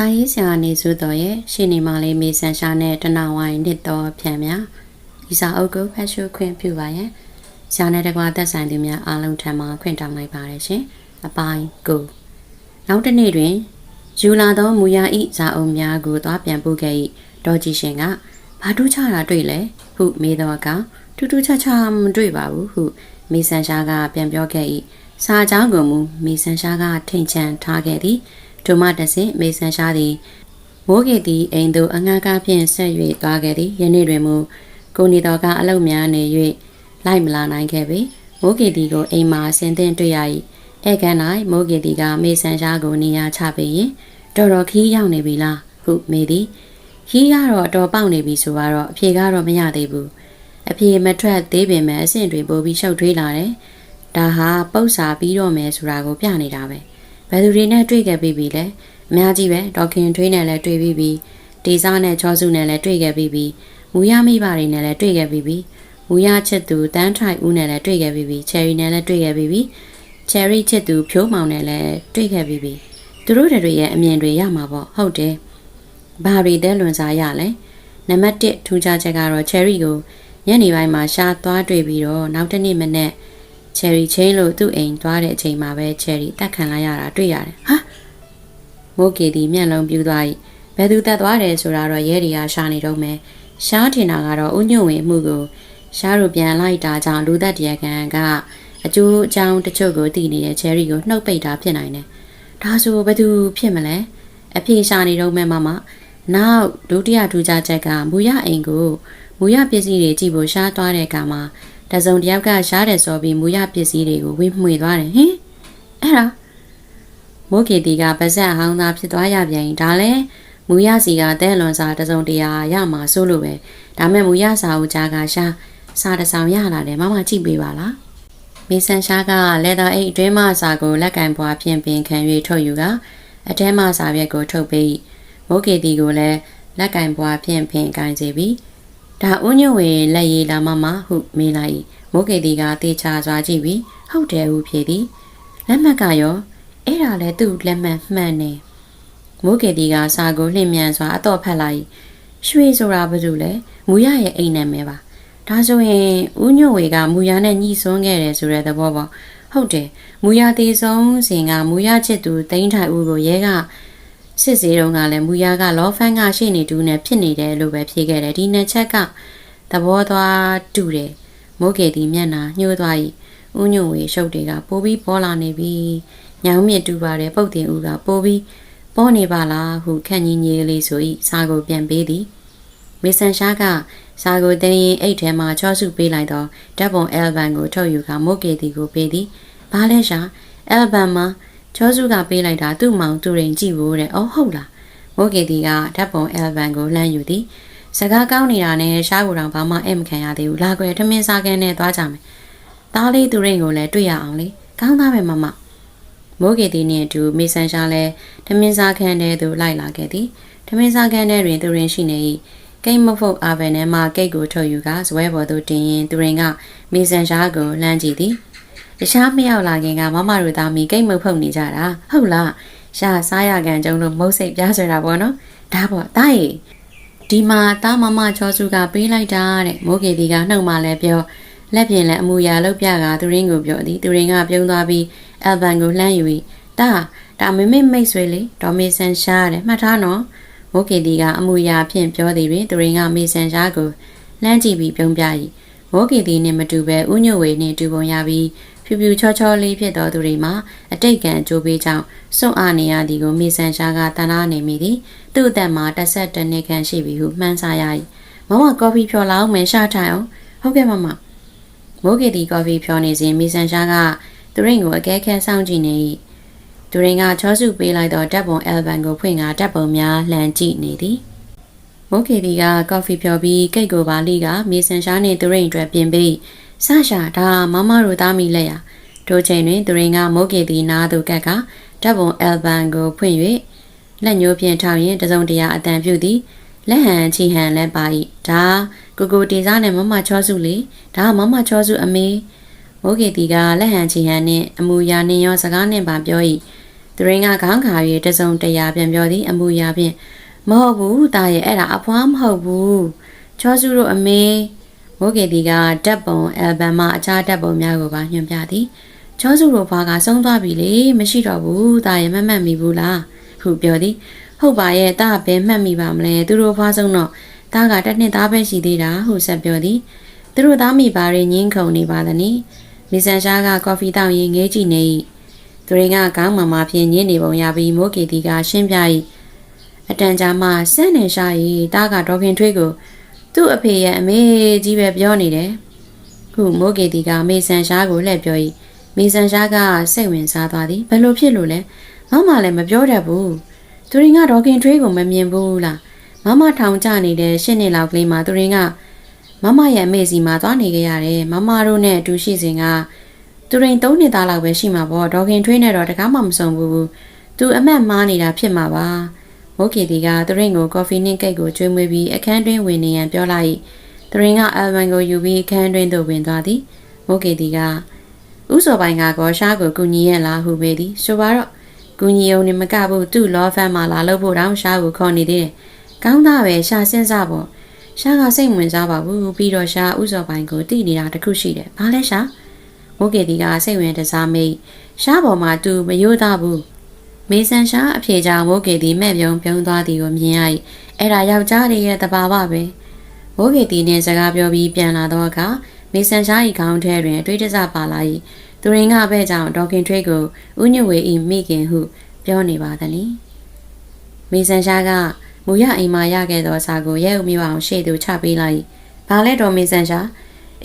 စာရေးဆရာနေစုတော်ရဲ့ရှေ့နေမလေးမေဆန်ရှာနဲ့တနဝိုင်းနှစ်တော်ဖြံများဒီစာအုပ်ကိုဖတ်ရှုခွင့်ပြုပါရန်ဆရာနဲ့တကွာသက်ဆိုင်သူများအားလုံးထံမှခွင့်တောင်းလိုက်ပါရရှင်အပိုင်းကိုနောက်တစ်နေ့တွင်ယူလာသောမူယာဤဇာအုံများကိုသွားပြန်ပို့ခဲ့၏ဒေါ်ကြည်ရှင်ကဘာထူးခြားတာတွေ့လဲဟုမေးတော့ကထူးထူးခြားခြားမတွေ့ပါဘူးဟုမေဆန်ရှားကပြန်ပြောခဲ့၏စာအကြောင်းကိုမူမေဆန်ရှားကထင်ချန်ထားခဲ့သည် ဒုမတဆင်မေဆန်ရှာသည်မိုးကေသည်အိမ်သို့အငှားကားဖြင့်ဆက်၍သွားခဲ့သည်ယနေ့တွင်မူကိုနေတော်ကအလုတ်များနေ၍လိုက်မလာနိုင်ခဲ့ပေမိုးကေသည်ကိုအိမ်မှာဆင်သင့်တွေ့ရ၏ဧကန်၌မိုးကေသည်ကမေဆန်ရှာကိုနေရာချပေးရင်တော်တော်ခီးရောက်နေပြီလားဟုမေးသည်ခီးကတော့အတော်ပေါက်နေပြီဆိုတော့အဖြေကတော့မရသေးဘူးအဖြေမထွက်သေးပင်မဲ့အဆင့်တွေပိုပြီးရှုပ်ထွေးလာတယ်ဒါဟာပုတ်စာပြီးတော့မယ်ဆိုတာကိုပြနေတာပဲ ဘယ်သူတွေနဲ့တွေ့ခဲ့ပြီးပြီလဲအများကြီးပဲဒေါခင်ထွေးနဲ့လည်းတွေ့ပြီးပြီဒေစာနဲ့ချောစုနဲ့လည်းတွေ့ခဲ့ပြီးပြီမူရမိဘတွေနဲ့လည်းတွေ့ခဲ့ပြီးပြီမူရချစ်သူတန်းထိုက်ဦးနဲ့လည်းတွေ့ခဲ့ပြီးပြီချယ်ရီနဲ့လည်းတွေ့ခဲ့ပြီးပြီချယ်ရီချစ်သူဖြိုးမောင်နဲ့လည်းတွေ့ခဲ့ပြီးပြီသူတို့တွေရဲ့အမြင်တွေရမှာပေါ့ဟုတ်တယ်ဘာတွေတဲလွန်စားရလဲနံပါတ်1ထူးခြားချက်ကတော့ချယ်ရီကိုညနေပိုင်းမှာရှားသွားတွေ့ပြီးတော့နောက်တစ်နေ့မနေ့ ချယ်ရီချင်းလို့သူ့အိမ်သွားတဲ့အချိန်မှာပဲချယ်ရီတက်ခံလိုက်ရတာတွေ့ရတယ်ဟာမိုးကေဒီမျက်လုံးပြူသွား၏ဘယ်သူတက်သွားတယ်ဆိုတာတော့ရဲတွေကရှာနေတော့မယ်ရှားထင်တာကတော့ဥညွန့်ဝင်မှုကိုရှားတို့ပြန်လိုက်တာကြောင့်လူသက်တရားခံကအကျိုးအကြောင်းတချို့ကိုသိနေတဲ့ချယ်ရီကိုနှုတ်ပိတ်တာဖြစ်နိုင်တယ်ဒါဆိုဘယ်သူဖြစ်မလဲအပြေရှာနေတော့မယ်မမနောက်ဒုတိယထူးခြားချက်ကမူရအိမ်ကိုမူရပစ္စည်းတွေကြည့်ဖို့ရှားသွားတဲ့အခါမှာ တစုံတယောက်ကရှားတယ်ဆိုပြီးမူရပစ္စည်းတွေကိုဝေမှွေသွားတယ်ဟင်အဲ့ဒါမိုးကေတီကပါဇက်ဟောင်းသားဖြစ်သွားရပြန်ဒါလဲမူရစီကတဲ့လွန်စာတစုံတရာရမှာစိုးလို့ပဲဒါမဲ့မူရစာဦးကြားကရှားစာတဆောင်ရလာတယ်မမကြည့်ပေးပါလားမေဆန်ရှားကလက်တော်အိတ်အတွင်းမှစာကိုလက်ကင်ပွားဖြင့်ပင်ခံ၍ထုတ်ယူကအထဲမှစာရွက်ကိုထုတ်ပေးမိုးကေတီကိုလည်းလက်ကင်ပွားဖြင့်ပင်ကင်စေပြီး ဒါဦးညွန့်ဝေလက်ရည်လာမမဟုမေးလိုက်မိုးကေတီကတေချာစွာကြည့်ပြီးဟုတ်တယ်ဟုဖြေသည်လက်မှတ်ကရောအဲ့ဒါလည်းသူ့လက်မှတ်မှန်နေမိုးကေတီကစာကိုလှင့်မြန်စွာအတော့ဖတ်လိုက်ရွှေဆိုတာဘာလို့လဲမူရရဲ့အိမ်နာမည်ပါဒါဆိုရင်ဦးညွန့်ဝေကမူရနဲ့ညှိစွန်းခဲ့တယ်ဆိုတဲ့သဘောပေါ့ဟုတ်တယ်မူရသေးဆုံးစဉ်ကမူရချစ်သူတိန်းထိုင်ဦးကိုရဲက စစ်စေးတုန်းကလည်းမူရကလောဖန်ကရှေ့နေတူနဲ့ဖြစ်နေတယ်လို့ပဲဖြေခဲ့တယ်ဒီနှစ်ချက်ကသဘောသွားတူတယ်မိုးကေတီမျက်နှာညှိုးသွား၏ဦးညွန့်ဝေရှုပ်တွေကပိုးပြီးပေါ်လာနေပြီညောင်မြင့်တူပါတယ်ပုတ်တင်ဦးကပိုးပြီးပေါ်နေပါလားဟုခန့်ကြီးကြီးလေးဆို၏စာကိုပြန်ပေးသည်မေဆန်ရှားကစာကိုတင်းရင်အိတ်ထဲမှာချောစုပေးလိုက်တော့ဓာတ်ပုံအယ်ဘမ်ကိုထုတ်ယူကမိုးကေတီကိုပေးသည်ဘာလဲရှာအယ်ဘမ်မှာ ချောစုကပေးလိုက်တာသူ့မောင်သူရင်ကြည့်ဖို့တဲ့အော်ဟုတ်လားမိုးကေတီကဓာတ်ပုံအယ်ဘမ်ကိုလှမ်းယူသည်စကားကောင်းနေတာနဲ့ရှားကိုတော့ဘာမှအမခံရသေးဘူးလာခွေထမင်းစားကန်းနဲ့သွားကြမယ်သားလေးသူရင်ကိုလည်းတွေ့ရအောင်လေကောင်းသားပဲမမမိုးကေတီနဲ့အတူမေဆန်ရှာလည်းထမင်းစားခန်းထဲသို့လိုက်လာခဲ့သည်ထမင်းစားခန်းထဲတွင်သူရင်ရှိနေ၏ကိတ်မဖုတ်အာဗန်ထဲမှကိတ်ကိုထုတ်ယူကဇွဲပေါ်သို့တင်ရင်သူရင်ကမေဆန်ရှားကိုလှမ်းကြည့်သည် တခြားမရောက်လာခင်ကမမတို့သားမီကိတ်မဖုတ်နေကြတာဟုတ်လားရှာစားရကန်ကျုံလို့မုတ်စိတ်ပြားဆွဲတာပေါ့နော်ဒါပေါ့တားရီဒီမှာတားမမချောစုကပေးလိုက်တာတဲ့မိုးကေဒီကနှုတ်မှလည်းပြောလက်ပြင်လည်းအမူအရာလောက်ပြကသူရင်းကိုပြောသည်သူရင်းကပြုံးသွားပြီးအယ်ဘန်ကိုလှမ်းယူပြီးတာဒါမမေမိတ်ဆွေလေဒေါ်မေဆန်ရှားတဲ့မှတ်ထားနော်မိုးကေဒီကအမူအရာဖြင့်ပြောသည်တွင်သူရင်းကမေဆန်ရှားကိုလှမ်းကြည့်ပြီးပြုံးပြ၏မိုးကေဒီနှင့်မတူဘဲဥညွေဝေနှင့်တူပုံရပြီး ဖြူဖြူချောချောလေးဖြစ်တော်သူတွေမှာအတိတ်ကံကြိုးပေးကြောင်းစွန့်အားနေရသည်ကိုမေဆန်ရှားကတနာနေမိသည်သူ့အသက်မှာတစ်ဆက်တစ်နှစ်ခန့်ရှိပြီဟုမှန်းဆရ၏မမကော်ဖီဖြော်လာအောင်မယ်ရှာထိုင်အောင်ဟုတ်ကဲ့မမမိုးကေဒီကော်ဖီဖြော်နေစဉ်မေဆန်ရှားကသူရင်ကိုအကဲခဲစောင့်ကြည့်နေ၏သူရင်ကချောစုပေးလိုက်သောဓာတ်ပုံအယ်ဘမ်ကိုဖွင့်ကဓာတ်ပုံများလှန်ကြည့်နေသည်မိုးကေဒီကကော်ဖီဖြော်ပြီးကိတ်ကိုပါလိကမေဆန်ရှားနှင့်သူရင်အတွက်ပြင်ပြီး ဆရှာဒါမမတို့သားမိလက်ရထိုချိန်တွင်သူရင်ကမိုးကေဒီနားသူကက်ကဓာတ်ပုံအယ်ဘမ်ကိုဖွင့်၍လက်ညှိုးဖြင့်ထောက်ရင်တစုံတရာအတန်ပြုသည်လက်ဟန်ချီဟန်လည်းပါ၏ဒါကိုကိုတင်စားနဲ့မမချောစုလေဒါမမချောစုအမေမိုးကေတီကလက်ဟန်ချီဟန်နှင့်အမူအရာနှင့်ရောစကားနှင့်ပါပြော၏သူရင်းကခေါင်းခါ၍တစုံတရာပြန်ပြောသည်အမူအရာဖြင့်မဟုတ်ဘူးတာရဲ့အဲ့ဒါအဖွားမဟုတ်ဘူးချောစုတို့အမေ မိုးကေတီကဓာတ်ပုံအယ်ဘမ်မှအခြားဓာတ်ပုံများကိုပါညွှန်ပြသည်ချောစုတို့ဘာကဆုံးသွားပြီလေမရှိတော့ဘူးတာရဲ့မမှတ်မိဘူးလားဟုပြောသည်ဟုတ်ပါရဲ့တာဘယ်မှတ်မိပါမလဲသူတို့ဖွားဆုံးတော့တာကတစ်နှစ်သားပဲရှိသေးတာဟုဆက်ပြောသည်သူတို့သားမိပါရင်ငင်းခုန်နေပါသနည်းမီဆန်ရှားကကော်ဖီတောက်ရင်ငေးကြည့်နေ၏သူရင်းကခေါင်းမမဖြင့်ညင်းနေပုံရပြီးမိုးကေတီကရှင်းပြ၏အတန်ကြာမှစက်နေရှာ၏တားကဒေါခင်ထွေးကို သူ့အဖေရဲ့အမေကြီးပဲပြောနေတယ်ခုမိုးကေတီကမေဆန်ရှားကိုလှည့်ပြော၏မေဆန်ရှားကစိတ်ဝင်စားသွားသည်ဘယ်လိုဖြစ်လို့လဲမမလည်းမပြောတတ်ဘူးသူရင်းကဒေါခင်ထွေးကိုမမြင်ဘူးလားမမထောင်ကျနေတဲ့ရှစ်နှစ်လောက်ကလေးမှာသူရင်းကမမရဲ့အမေစီမှာသွားနေကြရတယ်မမတို့နဲ့အတူရှိစဉ်ကသူရင်၃နှစ်သားလောက်ပဲရှိမှာပေါ့ဒေါခင်ထွေးနဲ့တော့တကားမှမစုံဘူးသူအမတ်မားနေတာဖြစ်မှာပါ မိုးကီတီကသူရင်ကိုကော်ဖီနှင့်ကိတ်ကိုကျွေးမွေးပြီးအခန်းတွင်းဝင်နေရန်ပြောလိုက်သူရင်ကအယ်ဗန်ကိုယူပြီးအခန်းတွင်းသို့ဝင်သွားသည်မိုးကီတီကဥစောပိုင်ကကောရှားကိုကူညီရလားဟုပေသည်ဆိုပါတော့ကူညီုံနဲ့မကဘူးသူ့လောဖန်မှာလာလို့ဖို့တောင်ရှားကိုခေါ်နေသေးတယ်ကောင်းသားပဲရှာစဉ်းစားပေါ့ရှားကစိတ်ဝင်စားပါဘူးပြီးတော့ရှားဥစောပိုင်ကိုတည်နေတာတခုရှိတယ်ဘာလဲရှားမိုးကေတီကစိတ်ဝင်တစားမိတ်ရှားပေါ်မှာသူမယိုးသားဘူး မေဆန်ရှားအဖြေကြောင့်မိုးကေတီမဲ့ပြုံပြုံးသွားသည်ကိုမြင်ရ၏အဲ့ဒါယောက်ျားလေးရဲ့တဘာဝပဲမိုးကေတီနဲ့စကားပြောပြီးပြန်လာတော့အခါမေဆန်ရှား၏ခေါင်းထဲတွင်အတွေ့တစပါလာ၏သူရင်ကပဲကြောင့်ဒေါခင်ထွေးကိုဥညွေ၏မိခင်ဟုပြောနေပါသည်။မေဆန်ရှားကမူရအိမ်မှာရခဲ့သောစာကိုရဲဥမျိုးအောင်ရှေ့သို့ချပေးလိုက်။ဘာလဲတော်မေဆန်ရှား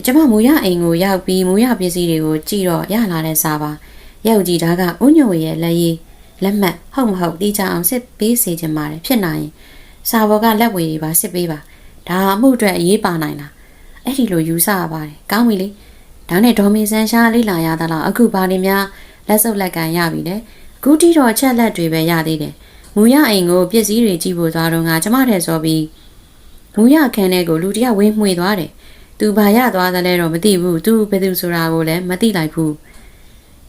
ကျမမူရအိမ်ကိုရောက်ပြီးမူရပစ္စည်းတွေကိုကြည့်တော့ရလာတဲ့စာပါ။ရဲဥကြီးဒါကဥညွေရဲ့လက်ရည် လက်မှတ်ဟုတ်မဟုတ်တိကျအောင်စစ်ပေးစေချင်ပါတယ်ဖြစ်နိုင်ရင်စာဘောကလက်ဝေတွေပါစစ်ပေးပါ။ဒါအမှုအတွက်အရေးပါနိုင်လား။အဲ့ဒီလိုယူဆရပါတယ်။ကောင်းပြီလေ။ဒါနဲ့ဒေါ်မေဆန်ရှားလေးလာရသလားအခုဘာနေများလက်စုပ်လက်ကန်ရပြီလေ။ခုတီတော့ချက်လက်တွေပဲရသေးတယ်။မူရအိမ်ကိုပစ္စည်းတွေကြည့်ဖို့သွားတော့ငါကျမတဲ့ဆိုပြီးမူရခန်းထဲကိုလူတယောက်ဝင်းမှွေသွားတယ်။သူဘာရသွားသလဲတော့မသိဘူး။သူဘယ်သူဆိုတာကိုလည်းမသိလိုက်ဘူး။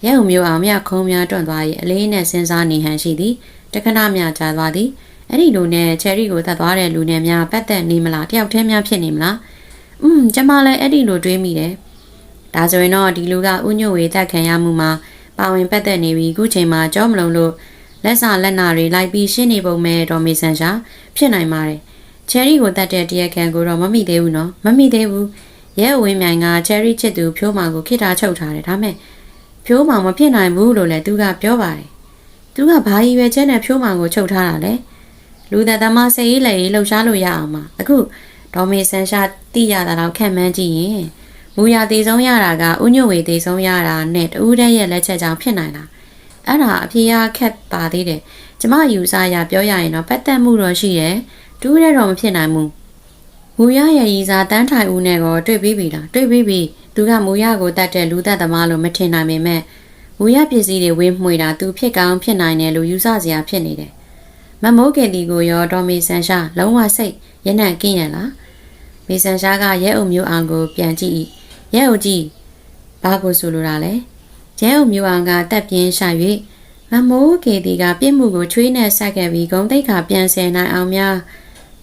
ရဲုံမျိုးအောင်မြခုံးများတွန့်သွား၏အလေးနဲ့စဉ်းစားနေဟန်ရှိသည်။တခဏမြကြာသွားသည်။အဲ့ဒီလူနဲ့ချယ်ရီကိုသတ်သွားတဲ့လူနဲ့များပတ်သက်နေမလားတယောက်တည်းများဖြစ်နေမလား။อืมကျမလည်းအဲ့ဒီလိုတွေးမိတယ်။ဒါဆိုရင်တော့ဒီလူကဥညွတ်ဝေတက်ခံရမှုမှာပါဝင်ပတ်သက်နေပြီးအခုချိန်မှာကြောမလုံးလို့လက်စာလက်နာတွေလိုက်ပြီးရှင်းနေပုံမဲ့ဒေါ်မေဆန်ရှာဖြစ်နိုင်ပါတယ်။ချယ်ရီကိုတတ်တဲ့တရက်ခံကိုတော့မမိသေးဘူးနော်။မမိသေးဘူး။ရဲအဝင်းမြိုင်ကချယ်ရီချစ်သူဖြိုးမောင်ကိုခိတာချုပ်ထားတယ်ဒါမဲ့ ဖြိုးမောင်မဖြစ်နိုင်ဘူးလို့လည်းသူကပြောပါတယ်။သူကဘာကြီးပဲချက်နဲ့ဖြိုးမောင်ကိုချုပ်ထားတာလဲ။လူသက်သမားစိတ်ရေးလည်းလှုပ်ရှားလို့ရအောင်ပါ။အခုဒေါ်မေဆန်ရှာတိရတာတော့ခံမှန်းကြည့်ရင်မူရသေးဆုံးရတာကဥညွတ်ဝေသေးဆုံးရတာနဲ့တူးတဲ့ရဲ့လက်ချက်ကြောင့်ဖြစ်နိုင်တာအဲ့ဒါအဖေရခက်ပါသေးတယ်ကျမယူဆရပြောရရင်တော့ပတ်သက်မှုတော့ရှိတယ်တူးတဲ့တော့မဖြစ်နိုင်ဘူးမူရရဲ့ရီစာတန်းထိုင်ဦးနဲ့တော့တွေ့ပြီးပြီလားတွေ့ပြီးပြီ သူကမူရကိုတတ်တဲ့လူသက်သမားလို့မထင်နိုင်ပေမဲ့မူရပစ္စည်းတွေဝင်းမှွေတာသူဖြစ်ကောင်းဖြစ်နိုင်တယ်လို့ယူဆစရာဖြစ်နေတယ်မမိုးကင်တီကိုရောဒေါ်မီဆန်ရှာလုံးဝစိတ်ရနံ့ကင်းရလားမေဆန်ရှာကရဲအုံမျိုးအောင်ကိုပြန်ကြည့်၏ရဲအုပ်ကြီးဘာကိုဆိုလိုတာလဲရဲအုပ်မျိုးအောင်ကတက်ပြင်းရှာ၍မမိုးကေတီကပြစ်မှုကိုချွေးနဲ့ဆက်ခဲ့ပြီးဂုံတိတ်ခါပြန်ဆယ်နိုင်အောင်များ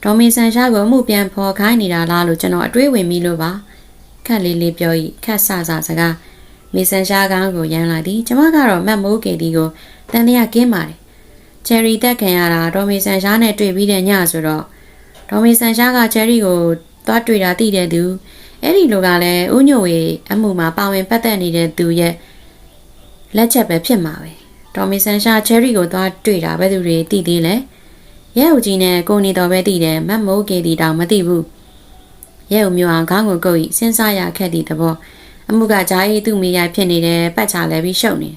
ဒေါ်မီဆန်ရှာကိုမှုပြန်ဖော်ခိုင်းနေတာလားလို့ကျွန်တော်အတွေးဝင်မိလို့ပါ ခက်လေးလေးပြော၏ခက်ဆဆစကားမီဆန်ရှာကောင်းကိုရမ်းလာသည်ကျမကတော့မတ်မိုးကေတီကိုတန်တရားကင်းပါတယ်ချယ်ရီတက်ခံရတာဒေါ်မီဆန်ရှာနဲ့တွေ့ပြီးတဲ့ညဆိုတော့ဒေါ်မီဆန်ရှာကချယ်ရီကိုသွားတွေ့တာသိတဲ့သူအဲ့ဒီလိုကလည်းဥညိုဝေအမှုမှာပါဝင်ပတ်သက်နေတဲ့သူရဲ့လက်ချက်ပဲဖြစ်မှာပဲဒေါ်မီဆန်ရှာချယ်ရီကိုသွားတွေ့တာပဲသူတွေသိသေးလဲရဲဦးကြီးနဲ့ကိုနေတော်ပဲသိတယ်မတ်မိုးကေတီတောင်မသိဘူး ရဲဦးမျိုးအောင်ခေါင်းကိုကုပ်ဤစဉ်းစားရခက်သည့်သဘောအမှုကဂျာအေးသူ့မိရိုက်ဖြစ်နေတဲ့ပတ်ချလဲပြီးရှုပ်နေ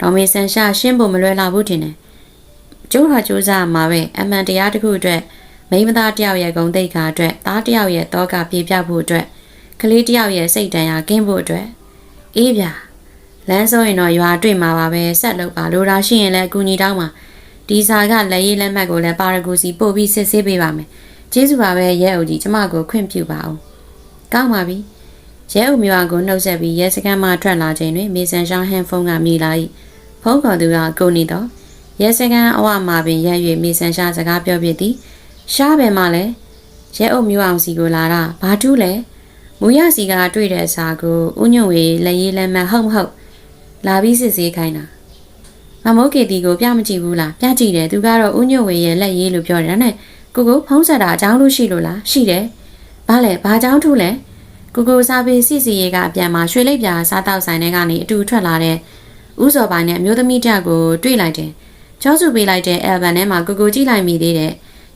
ဒေါ်မီဆန်ရှာရှင်းဖို့မလွယ်လာဘူးထင်တယ်ကျိုးဟာကျိုးစားမှာပဲအမှန်တရားတစ်ခုအတွက်မိန်းမသားတယောက်ရဲ့ဂုံတိတ်ခါအတွက်သားတယောက်ရဲ့တောကပြေပြဖို့အတွက်ကလေးတယောက်ရဲ့စိတ်တန်ရာကင်းဖို့အတွက်အေးဗျာလမ်းဆုံးရင်တော့ရွာတွေ့မှာပါပဲဆက်လုပ်ပါလိုတာရှိရင်လည်းအကူညီတောင်းပါဒီစာကလက်ရေးလက်မှတ်ကိုလည်းပါရဂူစီပို့ပြီးစစ်ဆေးပေးပါမယ် ကျေးဇူးပါပဲရဲအုပ်ကြီးကျမကိုခွင့်ပြုပါအောင်ကောင်းပါပြီရဲအုပ်မျိုးအောင်ကိုနှုတ်ဆက်ပြီးရဲစခန်းမှထွက်လာချိန်တွင်မေဆန်ရှောင်းဟန်ဖုန်းကမိလာ၏ဖုန်းခေါ်သူကကိုနေတော့ရဲစကန်အဝမှာပင်ရက်၍မေဆန်ရှာစကားပြောပြသည်ရှားပဲမှလည်းရဲအုပ်မျိုးအောင်စီကိုလာတာဘာထူးလဲမူရစီကတွေ့တဲ့စာကိုဥညွန့်ဝေလက်ရေးလက်မှတ်ဟုတ်မဟုတ်လာပြီးစစ်ဆေးခိုင်းတာမမိုးကေတီကိုပြမကြည့်ဘူးလားပြကြည့်တယ်သူကတော့ဥညွန့်ဝေရဲ့လက်ရေးလို့ပြောတယ်ဒါနဲ့ ကိုကိုဖုံးဆက်တာအကြောင်းလို့ရှိလို့လားရှိတယ်ဘာလဲဘာအကြောင်းထူးလဲကိုကိုစာပေစစ်စီရေးကအပြန်မှာရွှေလိပ်ပြာစားတောက်ဆိုင်ထဲကနေအတူထွက်လာတဲ့ဥစော်ပိုင်းနဲ့အမျိုးသမီးတက်ကိုတွေ့လိုက်တယ်ချောစုပေးလိုက်တဲ့ album ထဲမှာကိုကိုကြည့်လိုက်မိသေးတယ်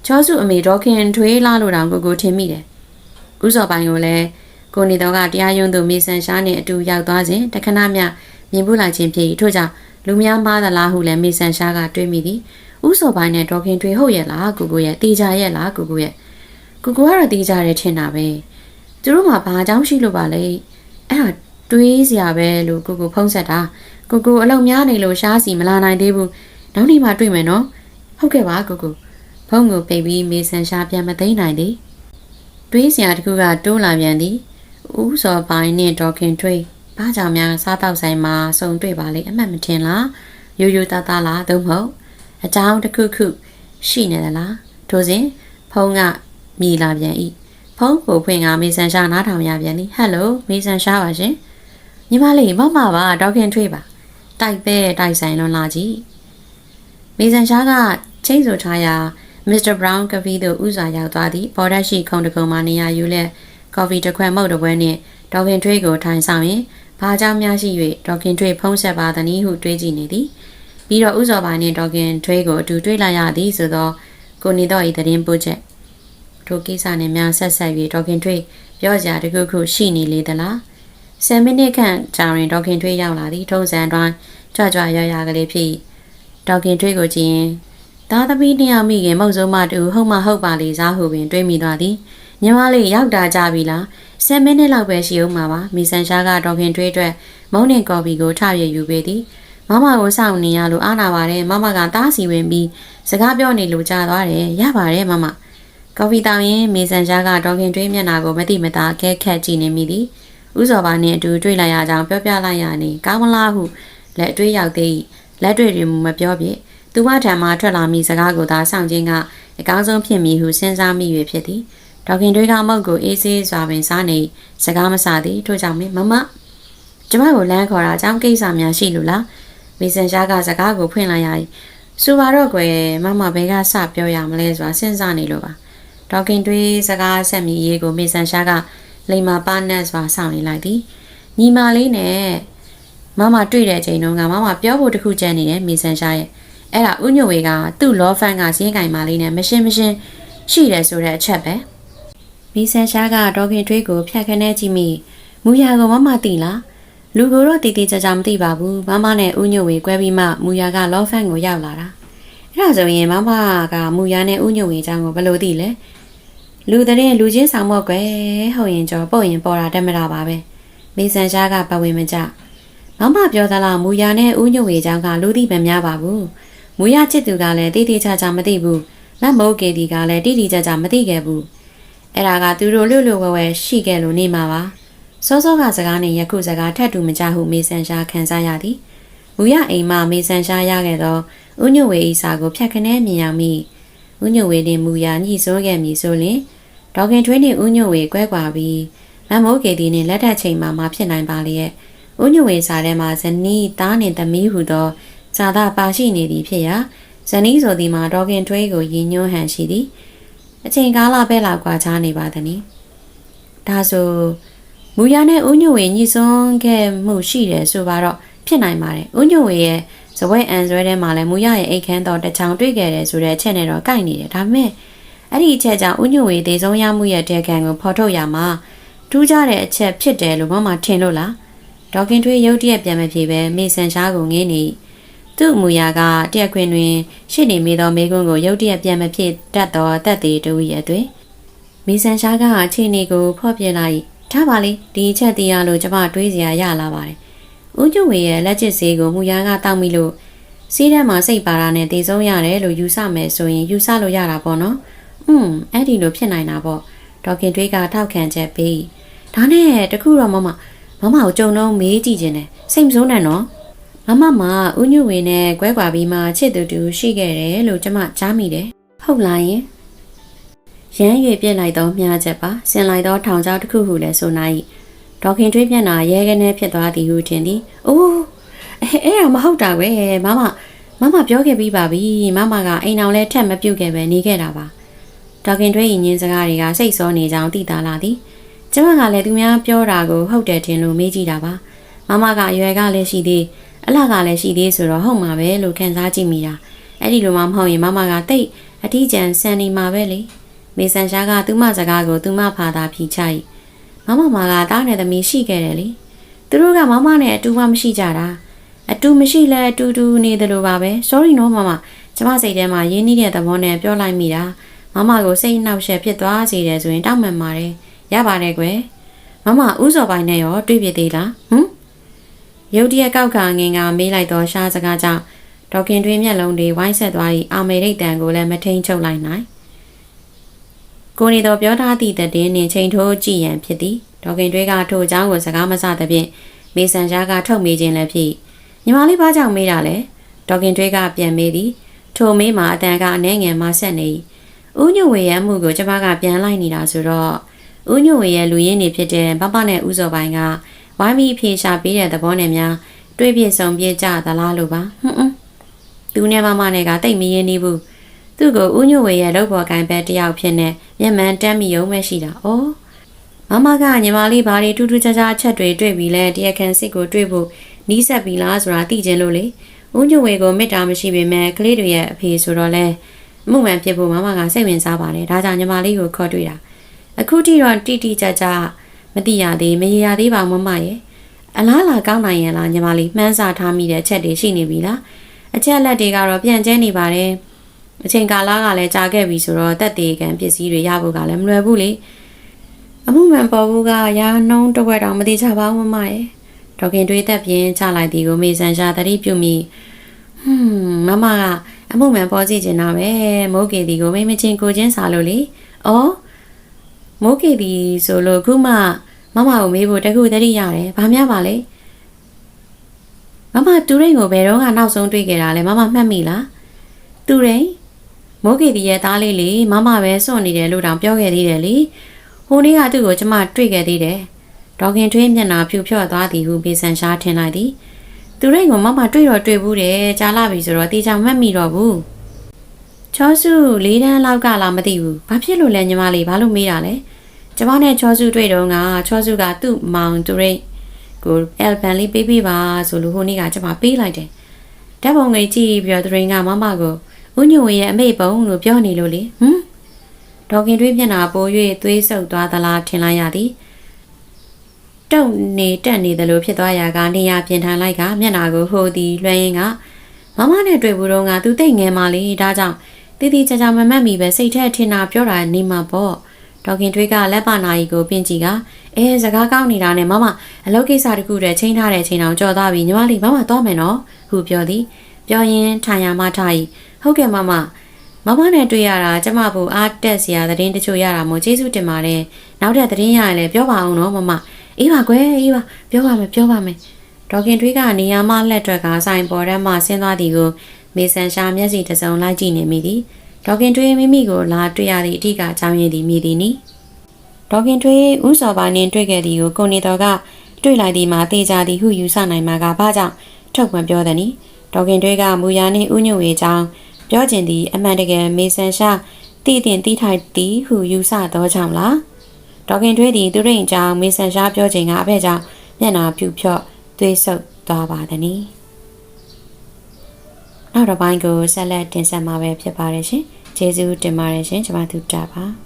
ချောစုအမေဒေါခင်ထွေးလာလို့တောင်ကိုကိုထင်မိတယ်ဥစော်ပိုင်းကိုလည်းကိုနေတော့ကတရားရုံးသို့မေဆန်ရှားနဲ့အတူရောက်သွားစဉ်တခဏမျှမြင်ဘူးလိုက်ခြင်းဖြစ်၏ထို့ကြောင့်လူများမားသလားဟုလည်းမေဆန်ရှားကတွေးမိသည် ဥစော်ပိုင်းနဲ့ဒေါခင်ထွေးဟုတ်ရဲ့လားကိုကိုရဲ့တေချာရဲ့လားကိုကိုရဲ့ကိုကိုကတော့တေချာတယ်ထင်တာပဲသူတို့မှဘာအကြောင်းရှိလို့ပါလဲအဲ့ဒါတွေးစရာပဲလို့ကိုကိုဖုံးဆက်တာကိုကိုအလုံများနေလို့ရှားစီမလာနိုင်သေးဘူးနောက်နေ့မှတွေ့မယ်နော်ဟုတ်ကဲ့ပါကိုကိုဖုံးကိုပိတ်ပြီးမေဆန်ရှားပြန်မသိမ်းနိုင်သည်တွေးစရာတခုကတိုးလာပြန်သည်ဦးစော်ပိုင်းနဲ့ဒေါခင်ထွေးဘာကြောင့်များစားတောက်ဆိုင်မှာစုံတွေ့ပါလေအမှတ်မထင်လားရိုးရိုးသားသားလားသို့မဟုတ် အကြောင်းတစ်ခုခုရှိနေသလားထို့စဉ်ဖုံးကမြည်လာပြန်၏ဖုံးကိုဖွင့်ကမေဆန်ရှာနားထောင်ရပြန်သည်ဟယ်လိုမေဆန်ရှာပါရှင်ညီမလေးမမပါဒေါခင်ထွေးပါတိုက်ပဲတိုက်ဆိုင်လွန်လာကြည့်မေဆန်ရှာကချိန်ဆိုထားရာမစ္စတာဘရောင်းကဖီသို့ဥစွာရောက်သွားသည်ပေါ်ဒက်ရှိခုံတကုံမှနေရာယူလက်ကော်ဖီတစ်ခွက်မုတ်တစ်ပွဲနှင့်ဒေါခင်ထွေးကိုထိုင်ဆောင်ရင်ဘာကြောင့်များရှိ၍ဒေါခင်ထွေးဖုံးဆက်ပါသည်ဟုတွေးကြည့်နေသည် ပြီးတော့ဥစောပိုင်းနှင့်ဒေါခင်ထွေးကိုအတူတွေ့လာရသည်ဆိုသောကိုနေတော့ဤသတင်းပို့ချက်ထိုကိစ္စနှင့်များဆက်ဆက်၍ဒေါခင်ထွေးပြောစရာတခုခုရှိနေလေသလား10မိနစ်ခန့်ကြာရင်ဒေါခင်ထွေးရောက်လာသည်ထုံးစံတိုင်းကြွကြွရရကလေးဖြစ်ဒေါခင်ထွေးကိုကြည့်ရင်သားသမီးနှစ်ယောက်မိခင်မုတ်ဆုံးမတူဟုတ်မဟုတ်ပါလေစားဟုပင်တွေးမိသွားသည်ညီမလေးရောက်တာကြပြီလား10မိနစ်လောက်ပဲရှိအောင်ပါပါမီဆန်ရှားကဒေါခင်ထွေးအတွက်မုံနဲ့ကော်ဖီကိုထရရယူပေးသည် မမကိုစောင့်နေရလို့အားနာပါတယ်မမကတားစီဝင်ပြီးစကားပြောနေလို့ကြားသွားတယ်ရပါတယ်မမကော်ဖီတောင်းရင်မီဆန်ရှားကဒေါခင်ထွေးမျက်နှာကိုမတိမတာခဲခက်ကြည့်နေမိသည်ဥစောပါနဲ့အတူတွေ့လိုက်ရကြောင်းပြောပြလိုက်ရနေကောင်းမလားဟုလက်အတွေးရောက်သေးလက်တွေ့တွေမပြောပြသူမထံမှထွက်လာမိစကားကိုသာစောင့်ခြင်းကအကောင်းဆုံးဖြစ်မည်ဟုစဉ်းစားမိ၍ဖြစ်သည်ဒေါခင်တွေကမုတ်ကိုအေးဆေးစွာပင်စားနေစကားမဆသည်ထို့ကြောင့်မမကျမကိုလမ်းခေါ်တာအကြောင်းကိစ္စများရှိလို့လား မေဆန်ရှားကစကားကိုဖွင့်လိုက်ရ၏ဆိုပါတော့ကွယ်မမဘဲကစပြောရမလဲဆိုတာစဉ်းစားနေလို့ပါဒေါခင်တွေးစကားဆက်မိရေးကိုမေဆန်ရှားကလိမ္မာပါနဲ့စွာစောင့်နေလိုက်သည်ညီမလေးနဲ့မမတွေ့တဲ့ချိန်တုန်းကမမပြောဖို့တခုကြံနေတယ်မေဆန်ရှားရဲ့အဲ့ဒါဥညွေဝေကသူ့လောဖန်ကစင်းကင်မလေးနဲ့မရှင်းမရှင်းရှိတယ်ဆိုတဲ့အချက်ပဲမီဆန်ရှားကဒေါခင်ထွေးကိုဖြတ်ခနဲကြည့်မိမူရကိုမမသိလား လူကိုတော့တည်တည်ကြကြမသိပါဘူးမမနဲ့ဥညွေဝေကွဲပြီးမှမူရကလောဖန်ကိုရောက်လာတာအဲ့ဒါဆိုရင်မမကမူရနဲ့ဥညွေဝေအကြောင်းကိုဘယ်လိုသိလဲလူတဲ့လူချင်းဆောင်မော့ကွယ်ဟုတ်ရင်ကြောပုတ်ရင်ပေါ်တာတက်မတာပါပဲမေဆန်ရှားကပဝင်မကြမမပြောသလားမူရနဲ့ဥညွေဝေအကြောင်းကလူသိပဲများပါဘူးမူရချစ်သူကလည်းတိတိကျကျမသိဘူးမတ်မိုးကေဒီကလည်းတိတိကျကျမသိခဲ့ဘူးအဲ့ဒါကသူတို့လွတ်လွတ်ဝဲဝဲရှိခဲ့လို့နေမှာပါ စောစောကစကားနဲ့ယခုစကားထပ်တူမကြဟုမေဆန်ရှားခံစားရသည်မူရအိမ်မှမေဆန်ရှားရခဲ့သောဥညွေဝေဤစာကိုဖြတ်ခနဲမြင်ရမိဥညွေဝေနှင့်မူရညှိစိုးခဲ့မည်ဆိုလျှင်ဒေါခင်ထွေးနှင့်ဥညွေဝေကွဲကွာပြီးမတ်မိုးကေဒီနှင့်လက်ထပ်ချိန်မှာမှဖြစ်နိုင်ပါလျက်ဥညွေဝေစာထဲမှာဇနီးသားနှင့်သမီးဟုသောဇာတာပါရှိနေသည်ဖြစ်ရာဇနီးဆိုသည်မှာဒေါခင်ထွေးကိုရည်ညွှန်းဟန်ရှိသည်အချိန်ကာလပဲလောက်ကွာခြားနေပါသည်။ဒါဆို မူရနဲ့ဥညွေဝေညှိစွန်းခဲ့မှုရှိတယ်ဆိုပါတော့ဖြစ်နိုင်ပါတယ်။ဥညွေဝေရဲ့ဇပွဲအန်ဆွဲထဲမှာလည်းမူရရဲ့အိတ်ခမ်းတော်တချောင်တွေ့ခဲ့တယ်ဆိုတဲ့အချက်နဲ့တော့ကိုက်နေတယ်။ဒါပေမဲ့အဲ့ဒီအချက်ကြောင့်ဥညွေဝေဒေဆုံးရမှုရဲ့တဲခံကိုဖော်ထုတ်ရမှာထူးခြားတဲ့အချက်ဖြစ်တယ်လို့မမထင်လို့လား။ဒေါခင်ထွေးရုတ်တရက်ပြန်မပြေပဲမေဆန်ရှားကိုငေးနေသူ့အမူအရာကတရက်ခွင်တွင်ရှစ်နေမိသောမိကွန်းကိုရုတ်တရက်ပြန်မဖြစ်တတ်သောတက်သေးတူရဲ့အတွင်မီဆန်ရှားကအခြေအနေကိုဖော့ပြလိုက် ထားပါလေဒီအချက်သေးရလို့ကျမတွေးစရာရလာပါတယ်ဦးကျဝေရဲ့လက်ချစ်ဆေးကိုမူရာကတောက်မိလို့စီးထဲမှာစိတ်ပါတာနဲ့တေဆုံးရတယ်လို့ယူဆမယ်ဆိုရင်ယူဆလို့ရတာပေါ့နော်။อืมအဲ့ဒီလိုဖြစ်နိုင်တာပေါ့။ဒေါခင်တွေးကထောက်ခံချက်ပေး။ဒါနဲ့တခုတော့မမမမကိုကြုံတော့မေးကြည့်ခြင်းနဲ့စိတ်မဆိုးနဲ့နော်။မမမဦးညွဝေနဲ့ကွဲကွာပြီးမှချစ်သူတူရှိခဲ့တယ်လို့ကျမကြားမိတယ်ဟုတ်လားယင် ရမ်းရွေပြစ်လိုက်တော့မြားချက်ပါဆင်လိုက်တော့ထောင်ချောက်တစ်ခုဟုလည်းဆိုနိုင်ဒေါခင်ထွေးမျက်နှာရဲကနေဖြစ်သွားသည်ဟုထင်သည်အိုးအဲအဲ့ဒါမဟုတ်တာပဲမမမမပြောခဲ့ပြီးပါပြီမမကအိမ်အောင်လဲထက်မပြုတ်ခဲ့ပဲနေခဲ့တာပါဒေါခင်ထွေးရင်ချင်းစကားတွေကစိတ်ဆောနေကြောင်းသိတာလာသည်ကျမကလည်းသူများပြောတာကိုဟုတ်တယ်ထင်လို့မေးကြည့်တာပါမမကအရွယ်ကလည်းရှိသေးအလှကလည်းရှိသေးဆိုတော့ဟုတ်မှာပဲလို့ခံစားကြည့်မိတာအဲ့ဒီလိုမှမဟုတ်ရင်မမကတိတ်အထီးကျန်ဆန်နေမှာပဲလေ မေဆန်ရှားကသူမစကားကိုသူမဖာသာဖြီချ၏မမမကတားနဲ့သမီးရှိခဲ့တယ်လေသူတို့ကမမနဲ့အတူမှမရှိကြတာအတူမရှိလဲအတူတူနေတယ်လို့ပါပဲ sorry နော်မမကျမစိတ်ထဲမှာရင်းနှီးတဲ့သဘောနဲ့ပြောလိုက်မိတာမမကိုစိတ်နှောက်ယှက်ဖြစ်သွားစေတယ်ဆိုရင်တောက်မှန်ပါတယ်ရပါတယ်ကွယ်မမဥစော်ပိုင်းနဲ့ရောတွေ့ပြသေးလားဟမ်ရုတ်တရက်ကောက်ကငင်ကမေးလိုက်တော့ရှားစကားကြောင့်ဒေါခင်တွင်မျက်လုံးတွေဝိုင်းဆက်သွားပြီးအာမေရိတ်တန်ကိုလည်းမထိန်ချုပ်လိုက်နိုင် ကိုနေတော်ပြောထားသည့်တဲ့နှင်ချိန်ထိုးကြည့်ရန်ဖြစ်သည်ဒေါခင်တွဲကထိုအကြောင်းကိုစကားမဆသဖြင့်မေဆန်ရှားကထုတ်မေးခြင်းလည်းဖြစ်ညီမလေးဘာကြောင့်မေးတာလဲဒေါခင်တွဲကပြန်မေးသည်ထိုမေးမှာအတန်ကအနှဲငယ်မှဆက်နေဦးညွန့်ဝေရဲ့မှုကိုကျမကပြန်လိုက်နေတာဆိုတော့ဦးညွန့်ဝေရဲ့လူရင်းနေဖြစ်တဲ့ပပနဲ့ဦးစောပိုင်းကဝိုင်းပြီးဖြေရှာပေးတဲ့သဘောနဲ့များတွေးပြဆုံပြေကြသလားလို့ပါဟွန်းဟွန်းသူနဲ့မမနဲ့ကတိတ်မရင်းနေဘူး သူ့ကိုဦးညွန့်ဝေရဲ့လောက်ပေါ်ကန်ပဲတယောက်ဖြစ်နေမျက်မှန်တမ်းမိုံပဲရှိတာ။အော်မမကညီမလေးဘာတွေထူးထူးခြားခြားအချက်တွေတွေ့ပြီးလဲတရားခံစစ်ကိုတွေ့ဖို့နီးစပ်ပြီလားဆိုတာသိချင်လို့လေ။ဦးညွန့်ဝေကိုမေတ္တာမရှိပေမဲ့ကလေးတွေရဲ့အဖေဆိုတော့လဲအမှုမှန်ဖြစ်ဖို့မမကစိတ်ဝင်စားပါတယ်။ဒါကြောင့်ညီမလေးကိုခေါ်တွေ့တာ။အခုထိတော့တိတိကျကျမသိရသေးမရေရသေးပါမမရဲ့။အလားလာကောင်းနိုင်ရင်လားညီမလေးမှန်းစာထားမိတဲ့အချက်တွေရှိနေပြီလား။အချက်လက်တွေကတော့ပြန့်ကျဲနေပါတယ်။ အချိန်ကာလကလည်းကြာခဲ့ပြီဆိုတော့တက်သေးကံပစ္စည်းတွေရဖို့ကလည်းမလွယ်ဘူးလေအမှုမှန်ပေါ်ဘူးကရာနှုံးတစ်ဝက်တောင်မတိချပါဘူးမမရဲ့ဒေါခင်တွေးသက်ပြင်းချလိုက်သည်ကိုမေဆန်ရှာသတိပြုမိဟွန်းမမကအမှုမှန်ပေါ်စီချင်တာပဲမိုးကေဒီကိုမိမချင်းကိုချင်းစားလို့လေဩမိုးကေဒီဆိုလို့ခုမှမမကိုမေးဖို့တခုတတိရတယ်ဘာများပါလဲမမတူရိန်ကိုဘယ်တော့ကနောက်ဆုံးတွေ့ခဲ့တာလဲမမမှတ်မိလားတူရိန် မိုးကေတီရဲ့သားလေးလေမမပဲစွန့်နေတယ်လို့တောင်ပြောခဲ့သေးတယ်လေဟိုနေ့ကသူ့ကိုကျမတွေ့ခဲ့သေးတယ်ဒေါခင်ထွေးမျက်နှာဖြူဖြော့သွားသည်ဟုပေဆန်ရှားထင်လိုက်သည်သူရိတ်ကမမတွေ့တော့တွေ့ဘူးတယ်ကြားလာပြီဆိုတော့တေချာမှတ်မိတော့ဘူးချောစုလေးတန်းလောက်ကလာမသိဘူးဘာဖြစ်လို့လဲညီမလေးဘာလို့မေးတာလဲကျမနဲ့ချောစုတွေ့တော့ကချောစုကသူ့မောင်သူရိတ်ကိုအယ်ဘန်လေးပေးပေးပါဆိုလို့ဟိုနေ့ကကျမပေးလိုက်တယ်ဓာတ်ပုံလေးကြည့်ပြီးတော့သူရိတ်ကမမကို ဦးညိုရဲ့အမေပုံလို့ပြောနေလို့လေဟမ်ဒေါခင်တွေးမျက်နှာပို၍သွေးဆုပ်သွားသလားထင်လိုက်ရသည်တုံနေတက်နေတယ်လို့ဖြစ်သွားရာကနေရပြင်ထန်လိုက်ကမျက်နှာကိုဟိုသည်လွှဲရင်းကမမနဲ့တွေ့ဘူးတော့ကသူတိတ်ငယ်မှလေဒါကြောင့်တီတီချာချာမမတ်မီပဲစိတ်ထဲထင်တာပြောတာနေမှာပေါ့ဒေါခင်ထွေးကလက်ပါနာကြီးကိုပြင်ကြည့်ကအဲစကားကောင်းနေတာနဲ့မမအလုပ်ကိစ္စတခုတည်းချိန်ထားတဲ့ချိန်အောင်ကြော်သွားပြီညီမလေးမမသွားမယ်နော်ဟုပြောသည်ပြောရင်ထိုင်ရမှထား၏ ဟုတ်ကဲ့မမမမနဲ့တွေ့ရတာကျမဘူးအားတက်စရာသတင်းတချို့ရတာမို့ကျေးဇူးတင်ပါတယ်နောက်ထပ်သတင်းရရင်လည်းပြောပါအောင်နော်မမအေးပါကွယ်အေးပါပြောပါမယ်ပြောပါမယ်ဒေါခင်ထွေးကနေရာမလက်တွက်ကဆိုင်ပေါ်ထဲမှာဆင်းသွားသည်ကိုမေဆန်ရှာမျက်စိတစ်စုံလိုက်ကြည့်နေမိသည်ဒေါခင်ထွေးမိမိကိုလာတွေ့ရသည့်အထည်ကအကြောင်းရင်းသည်မြည်သည်နီဒေါခင်ထွေးဥစော်ပါနှင့်တွေ့ခဲ့သည်ကိုကိုနေတော်ကတွေ့လိုက်သည်မှာတေချာသည်ဟုယူဆနိုင်မှာကဘာကြောင့်ထုတ်ပြန်ပြောသည်နီဒေါခင်ထွေးကမူယာနှင့်ဥညွေကြောင်း ပြောကျင်သည်အမှန်တကယ်မေဆန်ရှာတည်တင်တီးထိုက်သည်ဟုယူဆသောကြောင့်လားဒေါခင်ထွေးသည်သူရိန်ကြောင့်မေဆန်ရှာပြောခြင်းကအဖက်ကြောင့်မျက်နာပြူဖြော့သွေးဆုပ်သွားပါသည်နီနောက်တစ်ပိုင်းကိုဆက်လက်တင်ဆက်မှာပဲဖြစ်ပါတယ်ရှင်ကျေးဇူးတင်ပါတယ်ရှင်ကျွန်မတို့တာပါ